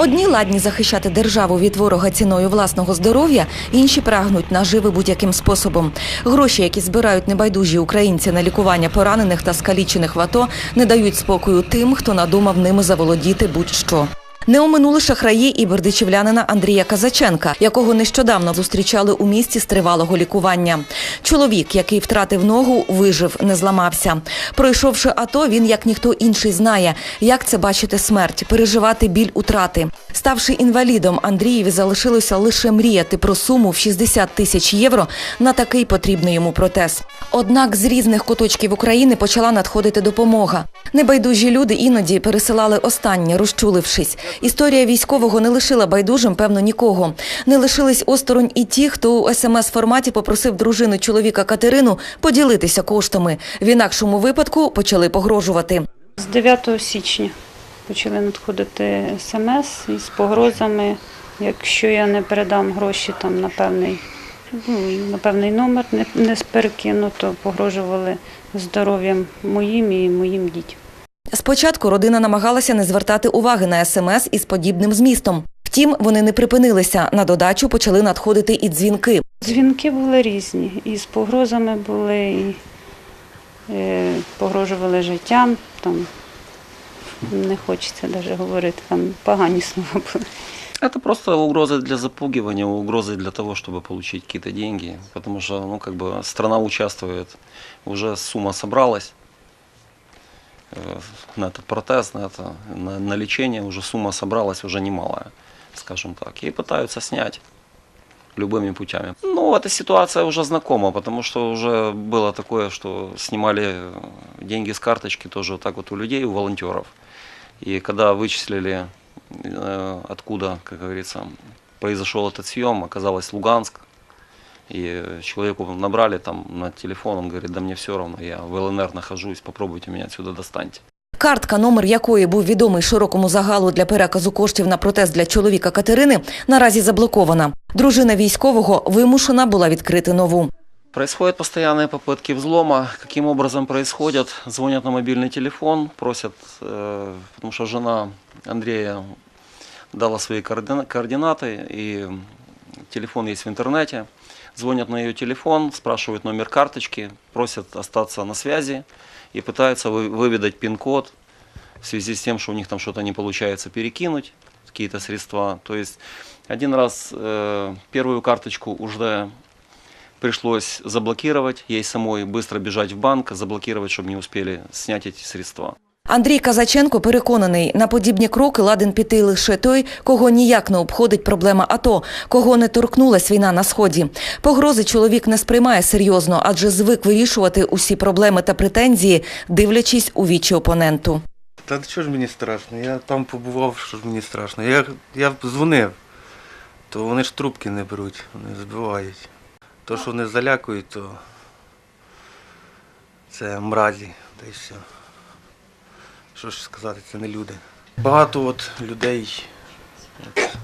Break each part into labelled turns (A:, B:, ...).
A: Одні ладні захищати державу від ворога ціною власного здоров'я, інші прагнуть наживи будь-яким способом. Гроші, які збирають небайдужі українці на лікування поранених та скалічених в АТО, не дають спокою тим, хто надумав ними заволодіти будь-що. Не оминули шахраї і бердичівлянина Андрія Казаченка, якого нещодавно зустрічали у місті з тривалого лікування. Чоловік, який втратив ногу, вижив, не зламався. Пройшовши АТО, він як ніхто інший знає, як це бачити смерть, переживати біль утрати. Ставши інвалідом, Андрієві залишилося лише мріяти про суму в 60 тисяч євро на такий потрібний йому протез. Однак з різних куточків України почала надходити допомога. Небайдужі люди іноді пересилали останнє, розчулившись. Історія військового не лишила байдужим, певно, нікого. Не лишились осторонь і ті, хто у смс-форматі попросив дружину чоловіка Катерину поділитися коштами. В інакшому випадку почали погрожувати.
B: З 9 січня почали надходити смс із погрозами. Якщо я не передам гроші там на певний, ну, на певний номер, не, не перекину, то погрожували здоров'ям моїм і моїм дітям.
A: Спочатку родина намагалася не звертати уваги на смс із подібним змістом. Втім, вони не припинилися. На додачу почали надходити і дзвінки.
B: Дзвінки були різні. І з погрозами були, і е, погрожували життям. Там не хочеться навіть говорити, там погані слова були.
C: Это просто угрозы для запугивания, угрозы для того, чтобы получить какие-то деньги. Потому что, ну, как бы страна участвует, уже сумма собралась э, на этот протез, на, это, на, на лечение, уже сумма собралась уже немалая, скажем так. И пытаются снять Любыми путями. Ну, эта ситуация уже знакома, потому что уже было такое, что снимали деньги с карточки тоже вот так вот у людей, у волонтеров. И когда вычислили, э, откуда, как говорится, произошел этот съем, оказалось Луганск. И человеку набрали там на телефон, он говорит, да мне все равно, я в ЛНР нахожусь, попробуйте меня отсюда достаньте.
A: Картка, номер якої був відомий широкому загалу для переказу коштів на протез для чоловіка Катерини, наразі заблокована. Дружина військового вимушена була відкрити нову.
C: Происходят постоянные попытки взлома. Каким образом происходят? Звонят на мобильный телефон, просят, э, потому что жена Андрея дала свои координа- координаты, и телефон есть в интернете. Звонят на ее телефон, спрашивают номер карточки, просят остаться на связи и пытаются вы- выведать пин-код в связи с тем, что у них там что-то не получается перекинуть, какие-то средства. То есть один раз э, первую карточку уже пришлось заблокировать, ей самой быстро бежать в банк, заблокировать, чтобы не успели снять эти средства.
A: Андрій Казаченко переконаний, на подібні кроки ладен піти лише той, кого ніяк не обходить проблема АТО, кого не торкнулась війна на сході. Погрози чоловік не сприймає серйозно, адже звик вирішувати усі проблеми та претензії, дивлячись у вічі опоненту.
D: Та що ж мені страшно? Я там побував, що ж мені страшно. Я, я дзвонив, то вони ж трубки не беруть, вони збивають. То, що вони залякують, то це мразі, та й все. Що ж сказати, це не люди. Багато от людей от,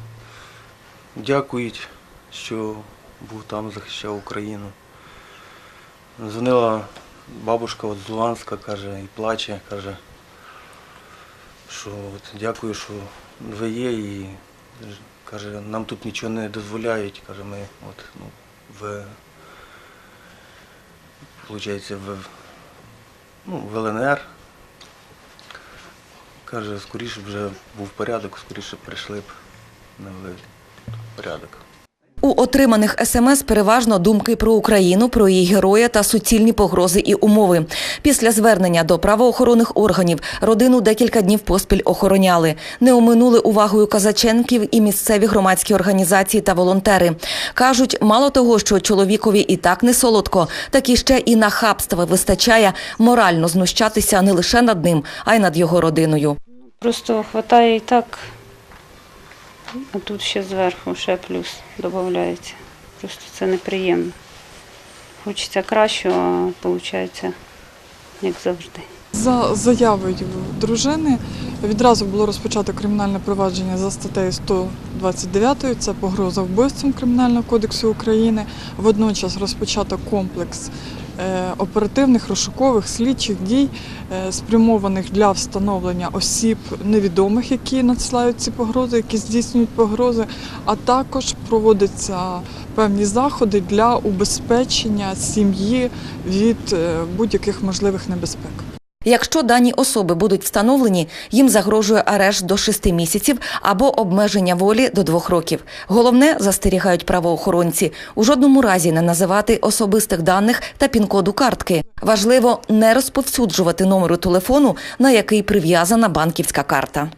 D: дякують, що був там, захищав Україну. Дзвонила бабушка от з Луганська, каже, і плаче, каже що от, дякую, що ви є і каже, нам тут нічого не дозволяють. Каже, ми от, ну, в, виходить, в, ну, в ЛНР. Каже, скоріше вже був порядок, скоріше прийшли б навели порядок.
A: У отриманих смс переважно думки про Україну, про її героя та суцільні погрози і умови. Після звернення до правоохоронних органів родину декілька днів поспіль охороняли. Не оминули увагою казаченків і місцеві громадські організації та волонтери. Кажуть, мало того, що чоловікові і так не солодко, так і ще і нахабства вистачає морально знущатися не лише над ним, а й над його родиною.
B: Просто вистачає і так, а тут ще зверху ще плюс додається. Просто це неприємно. Хочеться кращого, а виходить, як завжди.
E: За заявою дружини відразу було розпочато кримінальне провадження за статтею 129, це погроза вбивством Кримінального кодексу України. Водночас розпочато комплекс оперативних розшукових слідчих дій, е, спрямованих для встановлення осіб невідомих, які надсилають ці погрози, які здійснюють погрози, а також проводяться певні заходи для убезпечення сім'ї від е, будь-яких можливих небезпек.
A: Якщо дані особи будуть встановлені, їм загрожує арешт до 6 місяців або обмеження волі до 2 років. Головне, застерігають правоохоронці, у жодному разі не називати особистих даних та пін-коду картки. Важливо не розповсюджувати номеру телефону, на який прив'язана банківська карта.